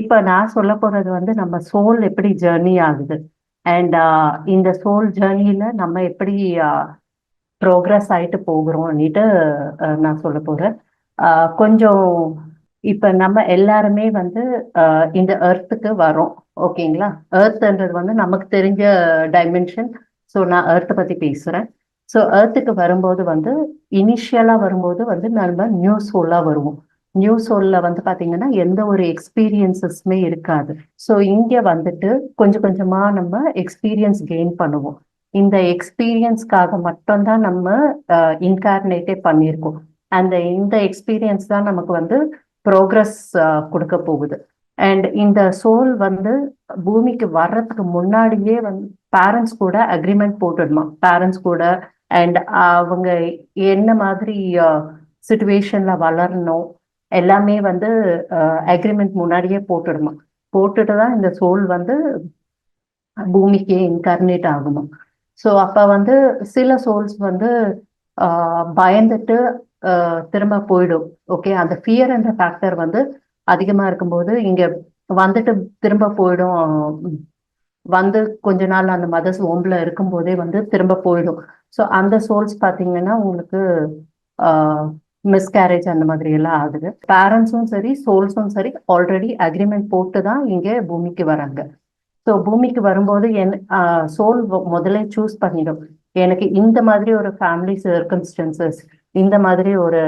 இப்ப நான் சொல்ல போறது வந்து நம்ம சோல் எப்படி ஜேர்னி ஆகுது? அண்ட் uh, இந்த சோல் ஜேர்னியில நம்ம எப்படி uh, ப்ரோக்ரஸ் ஆயிட்டு போகிறோம்னுட்டு uh, நான் சொல்ல போறேன். கொஞ்சம் இப்ப நம்ம எல்லாருமே வந்து இந்த எர்த்துக்கு வரோம் ஓகேங்களா? எர்த்ன்றது வந்து நமக்கு தெரிஞ்ச டைமென்ஷன் ஸோ நான் எர்த்தை பத்தி பேசுறேன். ஸோ எர்த்துக்கு வரும்போது வந்து இனிஷியலா வரும்போது வந்து நம்ம நியூ சோலா வருவோம். நியூ சோல்ல வந்து பாத்தீங்கன்னா எந்த ஒரு எக்ஸ்பீரியன்சஸ்மே இருக்காது. ஸோ இங்க வந்துட்டு கொஞ்சம் கொஞ்சமா நம்ம எக்ஸ்பீரியன்ஸ் கெயின் பண்ணுவோம். இந்த எக்ஸ்பீரியன்ஸ்க்காக மட்டும்தான் நம்ம இன்கார்னேட்டே பண்ணியிருக்கோம். அந்த இந்த எக்ஸ்பீரியன்ஸ் தான் நமக்கு வந்து ப்ரோக்ரஸ் கொடுக்க போகுது. அண்ட் இந்த சோல் வந்து பூமிக்கு வர்றதுக்கு முன்னாடியே வந்து பேரண்ட்ஸ் கூட அக்ரிமெண்ட் போட்டுடுமா பேரண்ட்ஸ் கூட அண்ட் அவங்க என்ன மாதிரி சுச்சுவேஷன்ல வளரணும். எல்லாமே வந்து அக்ரிமெண்ட் முன்னாடியே போட்டுடுமா போட்டுட்டு தான் இந்த சோல் வந்து பூமிக்கு இன்கார்னேட் ஆகுமா ஸோ அப்ப வந்து சில சோல்ஸ் வந்து ஆஹ், பயந்துட்டு ஆஹ், திரும்ப போயிடும். ஓகே அந்த ஃபியர் என்ற ஃபேக்டர் வந்து அதிகமா இருக்கும்போது இங்க வந்துட்டு திரும்ப போயிடும். வந்து கொஞ்ச நாள் அந்த மதர்ஸ் ஓம்பில் இருக்கும்போதே வந்து திரும்ப போயிடும். ஸோ அந்த சோல்ஸ் பார்த்தீங்கன்னா உங்களுக்கு மிஸ்கேரேஜ் அந்த மாதிரி எல்லாம் ஆகுது. பேரண்ட்ஸும் சரி சோல்ஸும் சரி ஆல்ரெடி அக்ரிமெண்ட் போட்டு தான் இங்கே பூமிக்கு வராங்க. ஸோ பூமிக்கு வரும்போது என் சோல் முதல்ல சூஸ் பண்ணிடும். எனக்கு இந்த மாதிரி ஒரு ஃபேமிலி சர்க்கம்ஸ்டன்சஸ் இந்த மாதிரி ஒரு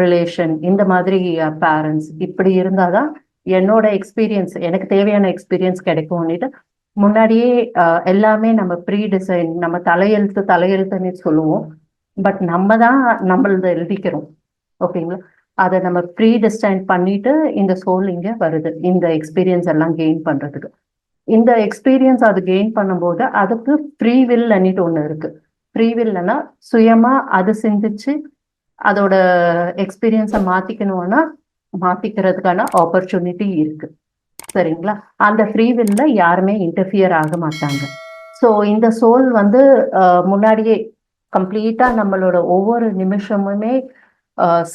ரிலேஷன் இந்த மாதிரி பேரண்ட்ஸ் இப்படி இருந்தாதான் என்னோட எக்ஸ்பீரியன்ஸ் எனக்கு தேவையான எக்ஸ்பீரியன்ஸ் கிடைக்கும்னுட்டு முன்னாடியே ஆஹ், எல்லாமே நம்ம ப்ரீ டிசைன் நம்ம தலையெழுத்து தலையெழுத்துன்னு சொல்லுவோம். பட் நம்ம தான் நம்மளது எழுதிக்கிறோம். ஓகேங்களா? அதை நம்ம ப்ரீ டிஸ்டைன் பண்ணிட்டு இந்த சோல் இங்க வருது. இந்த எக்ஸ்பீரியன்ஸ் எல்லாம் கெயின் பண்றதுக்கு. இந்த எக்ஸ்பீரியன்ஸ் அது கெயின் பண்ணும்போது அதுக்கு ஃப்ரீ வில் அன்னிட்டு ஒன்று இருக்கு. ஃப்ரீ வில்னா சுயமா அது சிந்திச்சு அதோட எக்ஸ்பீரியன்ஸை மாத்திக்கணும்னா மாத்திக்கிறதுக்கான ஆப்பர்ச்சுனிட்டி இருக்கு. சரிங்களா? அந்த ஃப்ரீ வில்ல யாருமே இன்டர்ஃபியர் ஆக மாட்டாங்க. ஸோ இந்த சோல் வந்து முன்னாடியே கம்ப்ளீட்டா நம்மளோட ஒவ்வொரு நிமிஷமுமே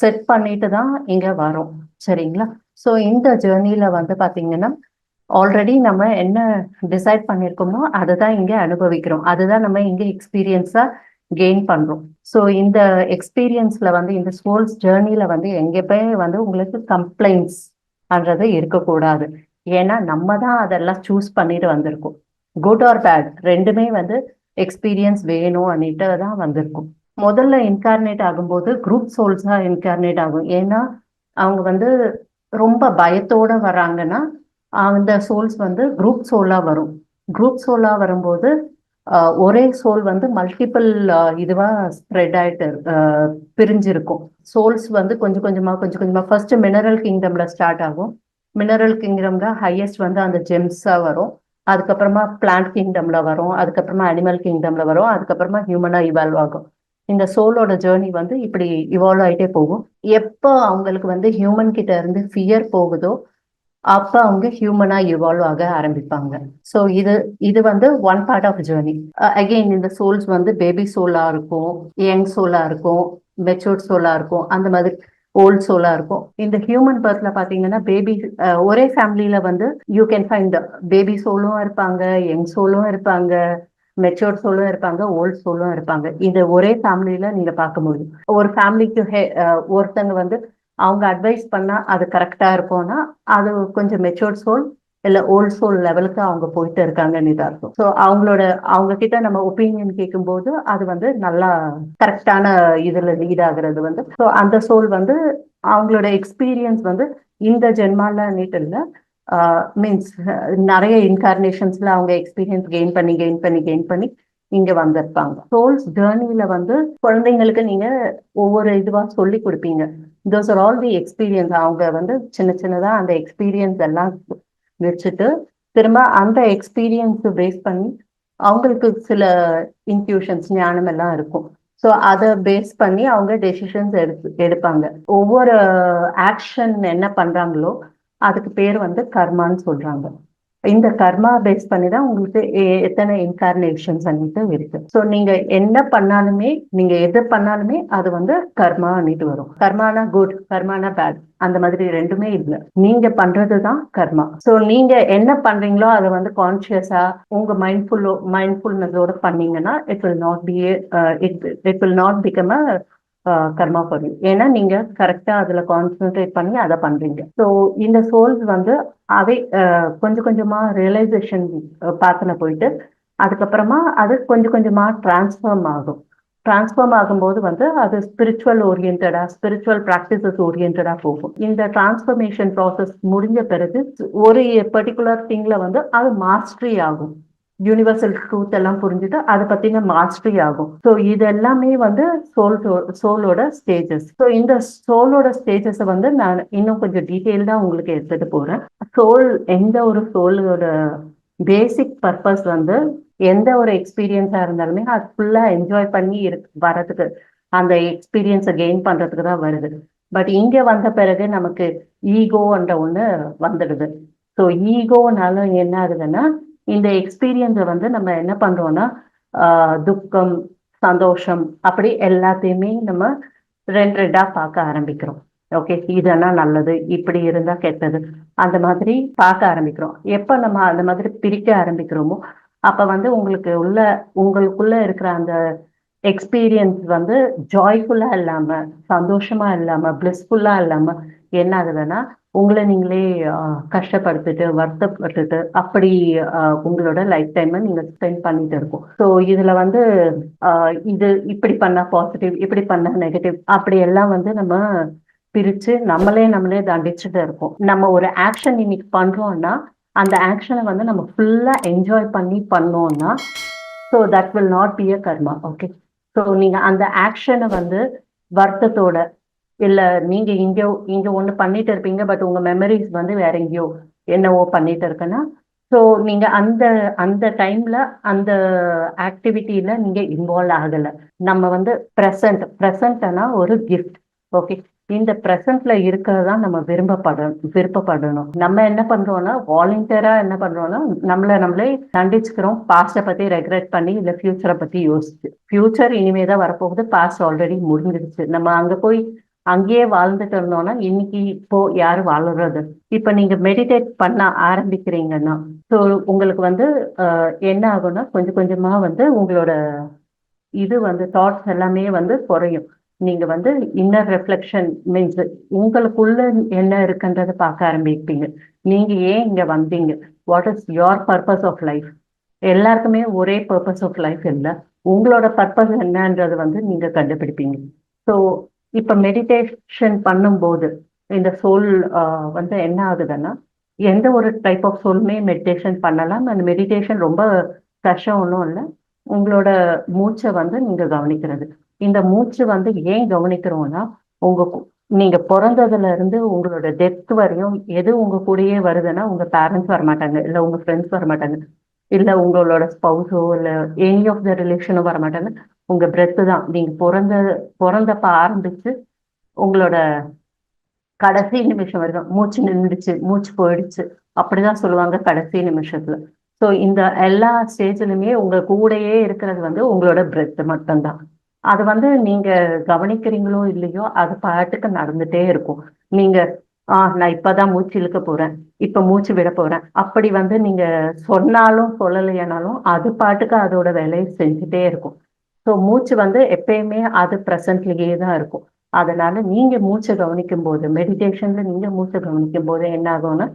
செட் பண்ணிட்டு தான் இங்க வரோம். சரிங்களா? ஸோ இந்த ஜேர்னியில் வந்து பாத்தீங்கன்னா ஆல்ரெடி நம்ம என்ன டிசைட் பண்ணியிருக்கோமோ அதை தான் இங்கே அனுபவிக்கிறோம். அதுதான் நம்ம இங்க எக்ஸ்பீரியன்ஸாக கெயின் பண்றோம். ஸோ இந்த எக்ஸ்பீரியன்ஸ்ல வந்து இந்த ஸ்கூல்ஸ் ஜேர்னியில் வந்து எங்கேயுமே வந்து உங்களுக்கு கம்ப்ளைண்ட்ஸ் பண்றது இருக்கக்கூடாது. ஏன்னா நம்ம தான் அதெல்லாம் சூஸ் பண்ணிட்டு வந்திருக்கோம். குட் ஆர் பேட் ரெண்டுமே வந்து எக்ஸ்பீரியன்ஸ் வேணும் அப்படின்ட்டு தான் வந்திருக்கும். முதல்ல இன்கார்னேட் ஆகும்போது குரூப் சோல்ஸா இன்கார்னேட் ஆகும். ஏன்னா அவங்க வந்து ரொம்ப பயத்தோட வராங்கன்னா அந்த சோல்ஸ் வந்து குரூப் சோலா வரும். குரூப் சோலா வரும்போது ஆஹ், ஒரே சோல் வந்து மல்டிபிள் இதுவா ஸ்ப்ரெட் ஆயிட்டு ஆஹ், பிரிஞ்சிருக்கும். சோல்ஸ் வந்து கொஞ்சம் கொஞ்சமா கொஞ்சம் கொஞ்சமா ஃபர்ஸ்ட் மினரல் கிங்டம்ல ஸ்டார்ட் ஆகும். மினரல் கிங்டம்ல ஹையஸ்ட் வந்து அந்த ஜெம்ஸா வரும். அதுக்கப்புறமா பிளான்ட் கிங்டம்ல வரும். அதுக்கப்புறமா அனிமல் கிங்டம்ல வரும். அதுக்கப்புறமா ஹியூமனா இவால்வ் ஆகும். இந்த சோலோட ஜேர்னி வந்து இப்படி இவால்வ் ஆகிட்டே போகும். எப்போ அவங்களுக்கு வந்து ஹியூமன் கிட்ட இருந்து ஃபியர் போகுதோ அப்ப அவங்க ஹியூமனா இவால்வ் ஆக ஆரம்பிப்பாங்க. ஸோ இது இது வந்து one part of journey again இந்த சோல்ஸ் வந்து பேபி சோலா இருக்கும் யங் சோலா இருக்கும் மெச்சூர்ட் சோலா இருக்கும் அந்த மாதிரி ஓல்ட் சோலா இருக்கும். இந்த ஹியூமன் பர்த்ல பாத்தீங்கன்னா பேபி ஒரே ஃபேமிலியில வந்து யூ கேன் ஃபைண்ட் பேபி சோலும் இருப்பாங்க யங் சோலும் இருப்பாங்க. மெச்சோர்ட் சோலும் இருப்பாங்க ஓல்ட் சோலும் இருப்பாங்க. இந்த ஒரே ஃபேமிலியில நீங்க பார்க்க முடியும். ஒரு ஃபேமிலிக்கு ஒருத்தங்க வந்து அவங்க அட்வைஸ் பண்ணா அது கரெக்டா இருக்கும்னா அது கொஞ்சம் மெச்சோர்ட் சோல் இல்ல ஓல்ட் சோல் லெவலுக்கு அவங்க போயிட்டு இருக்காங்கன்னு இதா இருக்கும் ஸோ அவங்களோட அவங்க கிட்ட நம்ம ஒப்பீனியன் கேட்கும்போது அது வந்து நல்லா கரெக்டான இதுல லீட் ஆகுறது வந்து. ஸோ அந்த சோல் வந்து அவங்களோட எக்ஸ்பீரியன்ஸ் வந்து இந்த ஜென்மால நீட் இல்ல மீன்ஸ் நிறைய இன்கார்னேஷன்ஸ்ல அவங்க எக்ஸ்பீரியன்ஸ் கெயின் பண்ணி கெயின் பண்ணி கெயின் பண்ணி இங்க வந்திருப்பாங்க. சோல்ஸ் ஜேர்னில வந்து குழந்தைங்களுக்கு நீங்க ஒவ்வொரு இதுவா சொல்லி கொடுப்பீங்க. Those are all the experience அவங்க வந்து சின்ன சின்னதா அந்த எக்ஸ்பீரியன்ஸ் எல்லாம் வச்சுட்டு திரும்ப அந்த எக்ஸ்பீரியன்ஸ் பேஸ் பண்ணி அவங்களுக்கு சில இன்ட்யூஷன்ஸ் ஞானம் எல்லாம் இருக்கும். ஸோ அதை பேஸ் பண்ணி அவங்க டெசிஷன்ஸ் எடுத்து எடுப்பாங்க. ஒவ்வொரு ஆக்ஷன் என்ன பண்றாங்களோ அதுக்கு பேர் வந்து கர்மான்னு சொல்றாங்க. இந்த கர்மா பேஸ் பண்ணி தான் உங்களுக்கு எ- எத்தனை இன்கார்னேஷன்ஸ் அன்னிட்டு இருக்கு. ஸோ நீங்க என்ன பண்ணாலுமே நீங்க எது பண்ணாலுமே அது வந்து கர்மா அன்னிட்டு வரும். கர்மானா குட் கர்மானா பேட் அந்த மாதிரி ரெண்டுமே இல்லை. நீங்க பண்றதுதான் கர்மா. ஸோ நீங்க என்ன பண்றீங்களோ அதை வந்து கான்சியஸா உங்க மைண்ட்ஃபுல்லோ மைண்ட்ஃபுல்னஸோட பண்ணீங்கன்னா it will not be it it will not become a karma for you ஏன்னா நீங்க கரெக்டா அதுல கான்சென்ட்ரேட் பண்ணி அதை பண்றீங்க. ஸோ இந்த சோல்ஸ் வந்து அவை கொஞ்சம் கொஞ்சமா ரியலைசேஷன் பாத்துல போயிட்டு அதுக்கப்புறமா அது கொஞ்சம் கொஞ்சமா டிரான்ஸ்ஃபார்ம் ஆகும். டிரான்ஸ்ஃபார்ம் ஆகும்போது வந்து அது ஸ்பிரிச்சுவல் ஓரியன்டா ஸ்பிரிச்சுவல் ப்ராக்டிசஸ் ஓரியன்டா போகும். இந்த டிரான்ஸ்ஃபர்மேஷன் ப்ராசஸ் முடிஞ்ச பிறகு ஒரு பர்டிகுலர் திங்ல வந்து அது மாஸ்டரி ஆகும். யூனிவர்சல் ட்ரூத் எல்லாம் புரிஞ்சுட்டு அதை பத்தின மாஸ்டரி ஆகும். ஸோ இது எல்லாமே வந்து சோல் சோலோட ஸ்டேஜஸ் ஸோ இந்த சோலோட ஸ்டேஜஸை வந்து நான் இன்னும் கொஞ்சம் டீட்டெயில்டா உங்களுக்கு எடுத்துட்டு போறேன். சோல் எந்த ஒரு சோலோட பேசிக் பர்பஸ் வந்து எந்த ஒரு எக்ஸ்பீரியன்ஸா இருந்தாலுமே அது ஃபுல்லா என்ஜாய் பண்ணி இருக்கு வரதுக்கு அந்த எக்ஸ்பீரியன்ஸை கெயின் பண்றதுக்கு தான் வருது. பட் இங்க வந்த பிறகு நமக்கு ஈகோன்ற ஒண்ணு வந்துடுது. ஸோ ஈகோனால என்ன ஆகுதுன்னா இந்த எக்ஸ்பீரியன்ஸை வந்து நம்ம என்ன பண்றோம்னா ஆஹ் துக்கம் சந்தோஷம் அப்படி எல்லாத்தையுமே நம்ம ரெண்டு ரெண்டா பார்க்க ஆரம்பிக்கிறோம். ஓகே இதெல்லாம் நல்லது இப்படி இருந்தா கெட்டது. அந்த மாதிரி பார்க்க ஆரம்பிக்கிறோம். எப்ப நம்ம அந்த மாதிரி பிரிக்க ஆரம்பிக்கிறோமோ அப்ப வந்து உங்களுக்கு உள்ள உங்களுக்குள்ள இருக்கிற அந்த எக்ஸ்பீரியன்ஸ் வந்து ஜாய்ஃபுல்லா இல்லாம சந்தோஷமா இல்லாம பிளஸ்ஃபுல்லா இல்லாம என்ன ஆகுதுன்னா உங்களை நீங்களே ஆஹ், கஷ்டப்படுத்திட்டு வருத்தப்பட்டுட்டு அப்படி ஆஹ், உங்களோட லைஃப் டைமை நீங்க ஸ்பெண்ட் பண்ணிட்டு இருக்கும். ஸோ இதுல வந்து ஆஹ், இது இப்படி பண்ணா பாசிட்டிவ் இப்படி பண்ணா நெகட்டிவ் அப்படி எல்லாம் வந்து நம்ம பிரிச்சு நம்மளே நம்மளே தண்டிச்சுட்டு இருக்கோம். நம்ம ஒரு ஆக்ஷன் இன்னைக்கு பண்றோம்னா அந்த ஆக்ஷனை வந்து நம்ம ஃபுல்லா என்ஜாய் பண்ணி பண்ணோம்னா so that will not be a karma okay so நீங்க அந்த ஆக்ஷனை வந்து வருத்தத்தோட இல்ல நீங்க இங்க இங்க ஒண்ணு பண்ணிட்டு இருப்பீங்க பட் உங்க மெமரிஸ் வந்து வேற எங்கேயோ என்னவோ பண்ணிட்டு இருக்குன்னா ஸோ நீங்க அந்த அந்த டைம்ல அந்த ஆக்டிவிட்டியில நீங்க இன்வால்வ் ஆகல. நம்ம வந்து ப்ரெசன்ட் ப்ரெசன்ட்னா ஒரு கிஃப்ட் ஓகே இந்த ப்ரெசன்ட்ல இருக்கிறது நம்ம விரும்பப்படணும் விருப்பப்படணும். நம்ம என்ன பண்றோம்னா வாலண்டியரா என்ன பண்றோம்னா நம்மள நம்மளே தண்டிச்சுக்கிறோம். பாஸ்ட பத்தி ரெக்ரெட் பண்ணி இல்ல ஃபியூச்சரை பத்தி யோசிச்சு. ஃபியூச்சர் இனிமே தான் வரப்போகுது. பாஸ்ட் ஆல்ரெடி முடிஞ்சிருச்சு. நம்ம அங்க போய் அங்கேயே வாழ்ந்துட்டு இருந்தோம்னா இன்னைக்கு இப்போ யாரு வாழறது? இப்ப நீங்க மெடிடேட் பண்ண ஆரம்பிக்கிறீங்கன்னா ஸோ உங்களுக்கு வந்து ஆஹ், என்ன ஆகும்னா கொஞ்சம் கொஞ்சமா வந்து உங்களோட இது வந்து தாட்ஸ் எல்லாமே வந்து குறையும். நீங்க வந்து இன்னர் ரெஃப்ளெக்ஷன் மீன்ஸ் உங்களுக்குள்ள என்ன இருக்குன்றதை பார்க்க ஆரம்பிப்பீங்க. நீங்க ஏன் இங்க வந்தீங்க? What is your purpose of life எல்லாருக்குமே ஒரே பர்பஸ் ஆஃப் லைஃப் இல்லை. உங்களோட பர்பஸ் என்னன்றது வந்து நீங்க கண்டுபிடிப்பீங்க. ஸோ இப்ப மெடிடேஷன் பண்ணும்போது இந்த சோல் வந்து என்ன ஆகுதுன்னா எந்த ஒரு டைப் ஆஃப் சோலுமே மெடிடேஷன் பண்ணலாம். அந்த மெடிடேஷன் ரொம்ப கஷ்டம் ஒன்றும் இல்லை. உங்களோட மூச்சை வந்து நீங்க கவனிக்கிறது. இந்த மூச்சு வந்து ஏன் கவனிக்கிறோம்னா உங்க நீங்க பிறந்ததுல இருந்து உங்களோட டெத் வரையும் எது உங்க கூடயே வருதுன்னா உங்க பேரண்ட்ஸ் வரமாட்டாங்க. இல்ல உங்க ஃப்ரெண்ட்ஸ் வரமாட்டாங்க. இல்ல உங்களோட ஸ்பௌஸோ இல்ல எனி ஆஃப் த ரிலேஷனோ வரமாட்டாங்க. உங்க பிரெத்து தான். நீங்க பிறந்த பிறந்தப்ப ஆரம்பிச்சு உங்களோட கடைசி நிமிஷம் வரைக்கும் மூச்சு நின்றுச்சு மூச்சு போயிடுச்சு. அப்படிதான் சொல்லுவாங்க கடைசி நிமிஷத்துல. ஸோ இந்த எல்லா ஸ்டேஜ்லயுமே உங்க கூடயே இருக்கிறது வந்து உங்களோட பிரெத் மட்டும்தான். அது வந்து நீங்க கவனிக்கிறீங்களோ இல்லையோ அது பாட்டுக்கு நடந்துட்டே இருக்கும். நீங்க ஆஹ் நான் இப்பதான் மூச்சு இழுக்க போறேன். இப்ப மூச்சு விட போறேன். அப்படி வந்து நீங்க சொன்னாலும் சொல்லலையானாலும் அது பாட்டுக்கு அதோட வேலையை செஞ்சுட்டே இருக்கும். ஸோ மூச்சு வந்து எப்பயுமே அது ப்ரெசன்ட்லயே தான் இருக்கும். அதனால நீங்க மூச்சை கவனிக்கும் போது மெடிடேஷன்ல நீங்க மூச்சை கவனிக்கும் போது என்ன ஆகும்னா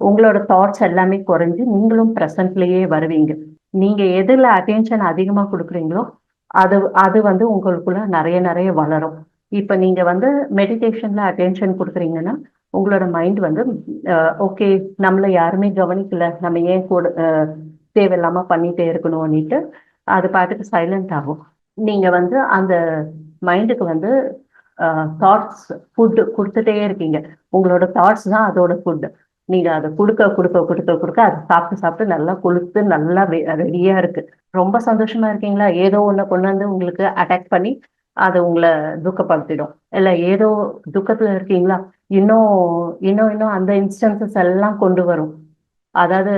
உங்களோட தாட்ஸ் எல்லாமே குறைஞ்சு நீங்களும் ப்ரெசன்ட்லயே வருவீங்க. நீங்க எதுல அட்டென்ஷன் அதிகமா கொடுக்குறீங்களோ அது அது வந்து உங்களுக்குள்ள நிறைய நிறைய வளரும். இப்ப நீங்க வந்து மெடிடேஷன்ல அட்டென்ஷன் கொடுக்குறீங்கன்னா உங்களோட மைண்ட் வந்து ஓகே நம்மள யாருமே கவனிக்கல நம்ம ஏன் கூட அஹ், தேவையில்லாம பண்ணிட்டே இருக்கணும்னுட்டு அது பாட்டுக்கு சைலண்ட் ஆகும். நீங்க வந்து அந்த மைண்டுக்கு வந்து தாட்ஸ் ஃபுட் கொடுத்துட்டே இருக்கீங்க. உங்களோட தாட்ஸ் தான் அதோட ஃபுட் நீங்க அதை கொடுக்க கொடுக்க கொடுக்க கொடுக்க அதை சாப்பிட்டு சாப்பிட்டு நல்லா கொழுத்து நல்லா ரெடியா இருக்கு. ரொம்ப சந்தோஷமா இருக்கீங்களா? ஏதோ ஒண்ணு கொண்டு வந்து உங்களுக்கு அட்டாக் பண்ணி அது உங்களை துக்கப்படுத்திடும். இல்லை ஏதோ துக்கத்துல இருக்கீங்களா? இன்னும் இன்னும் இன்னும் அந்த இன்ஸ்டன்சஸ் எல்லாம் கொண்டு வரும். அதாவது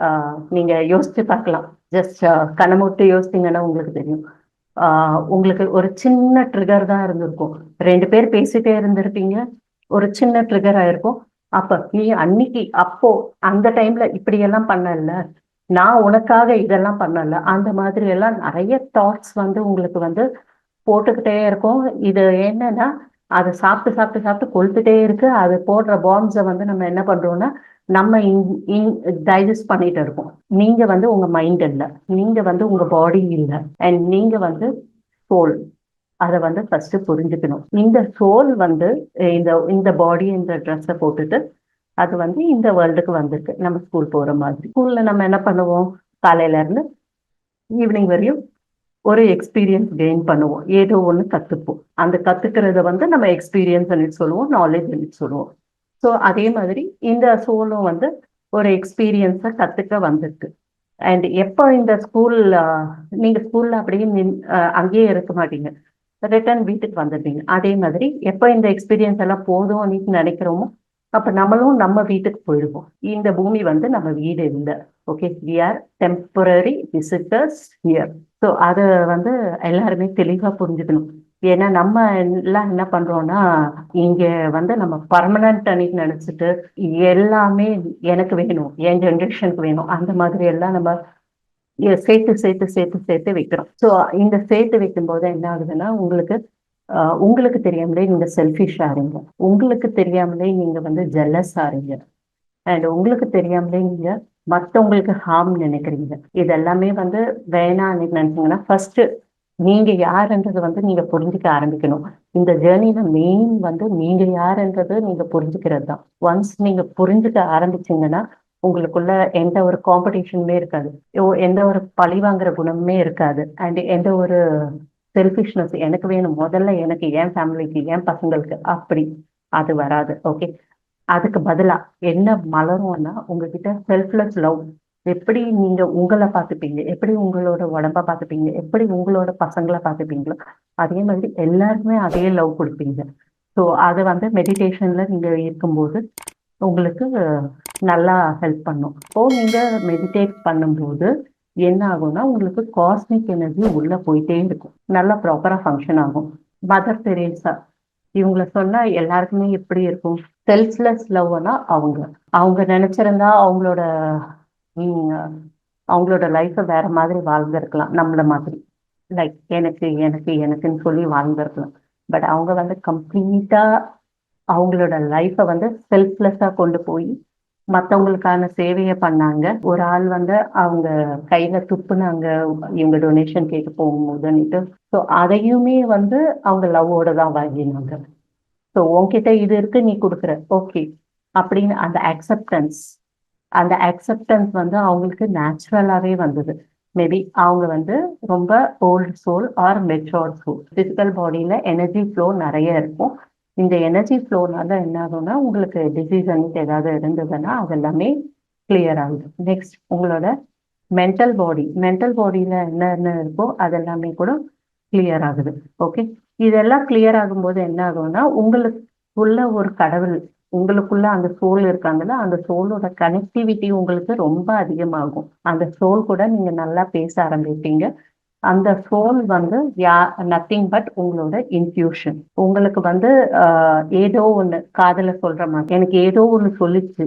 ஆஹ், நீங்க யோசிச்சு பார்க்கலாம். ஜஸ்ட் uh, கண்ணமூட்டு யோசித்தீங்கன்னா உங்களுக்கு தெரியும். ஆஹ், உங்களுக்கு ஒரு சின்ன ட்ரிகர் தான் இருந்திருக்கும். ரெண்டு பேர் பேசிட்டே இருந்திருப்பீங்க. ஒரு சின்ன ட்ரிகர் ஆயிருக்கும். அப்ப நீ அன்னைக்கு அப்போ அந்த டைம்ல இப்படி எல்லாம் பண்ணல. நான் உனக்காக இதெல்லாம் பண்ணல. அந்த மாதிரி எல்லாம் நிறைய தாட்ஸ் வந்து உங்களுக்கு வந்து போட்டுக்கிட்டே இருக்கும். இது என்னன்னா அதை சாப்பிட்டு சாப்பிட்டு சாப்பிட்டு கொளுத்துட்டே இருக்கு. அது போடுற பாம்ஸை வந்து நம்ம என்ன பண்றோம்னா நம்ம இன் டைஜஸ்ட் பண்ணிட்டு இருக்கோம். நீங்க வந்து உங்க மைண்ட் இல்ல. நீங்க வந்து உங்க பாடி இல்ல. அண்ட் நீங்க வந்து சோல் அதை வந்து ஃபர்ஸ்ட் புரிஞ்சுக்கணும். இந்த சோல் வந்து இந்த இந்த பாடி இந்த ட்ரெஸ்ஸை போட்டுட்டு அது வந்து இந்த வேர்ல்டுக்கு வந்திருக்கு. நம்ம ஸ்கூல் போற மாதிரி. ஸ்கூல்ல நம்ம என்ன பண்ணுவோம்? காலையில இருந்து ஈவினிங் வரையும் ஒரு எக்ஸ்பீரியன்ஸ் கெயின் பண்ணுவோம். ஏதோ ஒன்று கற்றுப்போம் அந்த கற்றுக்கிறத வந்து நம்ம எக்ஸ்பீரியன்ஸ் சொல்லுவோம் நாலேஜ் சொல்லுவோம். ஸோ அதே மாதிரி இந்த சோலும் வந்து ஒரு எக்ஸ்பீரியன்ஸை கற்றுக்க வந்திருக்கு. அண்ட் எப்போ இந்த ஸ்கூல் நீங்கள் ஸ்கூலில் அப்படியே நின் அங்கேயே இருக்க மாட்டீங்க. ரிட்டர்ன் வீட்டுக்கு வந்துடுவீங்க அதே மாதிரி எப்போ இந்த எக்ஸ்பீரியன்ஸ் எல்லாம் போதும் அப்படின்னு நினைக்கிறோமோ அப்போ நம்மளும் நம்ம வீட்டுக்கு போயிடுவோம். இந்த பூமி வந்து நம்ம வீடு இல்லை. Okay we are temporary visitors here so அதை வந்து எல்லாருமே தெளிவாக புரிஞ்சுக்கணும். ஏன்னா நம்ம எல்லாம் என்ன பண்றோம்னா இங்க வந்து நம்ம பர்மனன்ட் அன்னைக்கு நினைச்சிட்டு எல்லாமே எனக்கு வேணும் என் ஜென்ரேஷனுக்கு வேணும் அந்த மாதிரி எல்லாம் நம்ம சேர்த்து சேர்த்து சேர்த்து சேர்த்து வைக்கிறோம். ஸோ இந்த சேர்த்து வைக்கும் போது என்ன ஆகுதுன்னா உங்களுக்கு ஆஹ், உங்களுக்கு தெரியாமலே நீங்க செல்ஃபிஷ் ஆறீங்க உங்களுக்கு தெரியாமலே நீங்க வந்து ஜெல்லஸ் ஆறீங்க அண்ட் உங்களுக்கு தெரியாமலே நீங்க மத்தவங்களுக்கு ஹார்ம் நினைக்கிறீங்க. இது எல்லாமே வந்து வேணாம் நினைச்சீங்கன்னா ஃபர்ஸ்ட் நீங்க யாருன்றது வந்து நீங்க புரிஞ்சுக்க ஆரம்பிக்கணும். இந்த ஜேர்னில மெயின் வந்து நீங்க யாருன்றது நீங்க புரிஞ்சுக்கிறது தான். ஒன்ஸ் நீங்க புரிஞ்சுக்க ஆரம்பிச்சீங்கன்னா உங்களுக்குள்ள எந்த ஒரு காம்படிஷனுமே இருக்காது. ஓ- எந்த ஒரு பழி வாங்குற குணமுமே இருக்காது. அண்ட் எந்த ஒரு செல்ஃபிஷ்னஸ் எனக்கு வேணும். முதல்ல எனக்கு என் ஃபேமிலிக்கு என் பசங்களுக்கு அப்படி. அது வராது. ஓகே அதுக்கு பதிலா என்ன மலரும்னா உங்ககிட்ட செல்ஃப்லெஸ் லவ் எப்படி நீங்க உங்களை பார்த்துப்பீங்க? எப்படி உங்களோட உடம்ப பார்த்துப்பீங்க? எப்படி உங்களோட பசங்களை பார்த்துப்பீங்களோ? அதே மாதிரி எல்லாருக்குமே அதே லவ் கொடுப்பீங்க. ஸோ அது வந்து மெடிடேஷன்ல நீங்க இருக்கும்போது உங்களுக்கு நல்லா ஹெல்ப் பண்ணும். ஸோ நீங்க மெடிடேட் பண்ணும்போது என்ன ஆகும்னா உங்களுக்கு காஸ்மிக் எனர்ஜி உள்ள போயிட்டே இருக்கும். நல்லா ப்ராப்பரா ஃபங்க்ஷன் ஆகும். மதர் தெரேசா இவங்கள சொன்னா எல்லாருக்குமே எப்படி இருக்கும்? செல்ஃப்லெஸ் லவ்னா அவங்க. அவங்க நினைச்சிருந்தா அவங்களோட அவங்களோட லைஃப்பை வேற மாதிரி வாழ்ந்திருக்கலாம் நம்மள மாதிரி. லைக் எனக்கு எனக்கு எனக்குன்னு சொல்லி வாழ்ந்திருக்கலாம். பட் அவங்க வந்து கம்ப்ளீட்டா அவங்களோட லைஃப்பை வந்து செல்ஃப்லெஸ்ஸா கொண்டு போய் மற்றவங்களுக்கான சேவையை பண்ணாங்க. ஒரு ஆள் வந்து அவங்க கையில துப்புனாங்க இவங்க டொனேஷன் கேட்டு போகும்போதுன்னுட்டு. ஸோ அதையுமே வந்து அவங்க லவ்வோட தான் வாங்கினாங்க. ஸோ உன்கிட்ட இது இருக்கு நீ கொடுக்குற. ஓகே அப்படின்னு அந்த அக்செப்டன்ஸ் அந்த அக்செப்டன்ஸ் வந்து அவங்களுக்கு நேச்சுரலாகவே வந்தது. மேபி அவங்க வந்து ரொம்ப old soul or mature soul physical பாடியில் எனர்ஜி ஃப்ளோ நிறைய இருக்கும். இந்த எனர்ஜி ஃப்ளோனால என்ன ஆகும்னா உங்களுக்கு டிசீஸ் ஏதாவது இருந்ததுன்னா அது எல்லாமே கிளியர் ஆகுது. நெக்ஸ்ட் உங்களோட மென்டல் பாடி மென்டல் பாடியில் என்னென்ன இருக்கோ அதெல்லாமே கூட கிளியர் ஆகுது. ஓகே இதெல்லாம் கிளியர் ஆகும்போது என்ன ஆகும்னா உங்களுக்குள்ள ஒரு கடவுள் உங்களுக்குள்ள அந்த சோல் இருக்காங்கல்ல அந்த சோலோட கனெக்டிவிட்டி உங்களுக்கு ரொம்ப அதிகமாகும். அந்த சோல் கூட நீங்க நல்லா பேச ஆரம்பிப்பீங்க. அந்த சோல் வந்து யா நத்திங் பட் உங்களோட இன்ட்யூஷன் உங்களுக்கு வந்து ஆஹ், ஏதோ ஒன்று காதல சொல்ற மாதிரி எனக்கு ஏதோ ஒன்று சொல்லிச்சு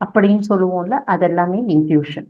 அப்படின்னு சொல்லுவோம்ல அது எல்லாமே இன்ட்யூஷன்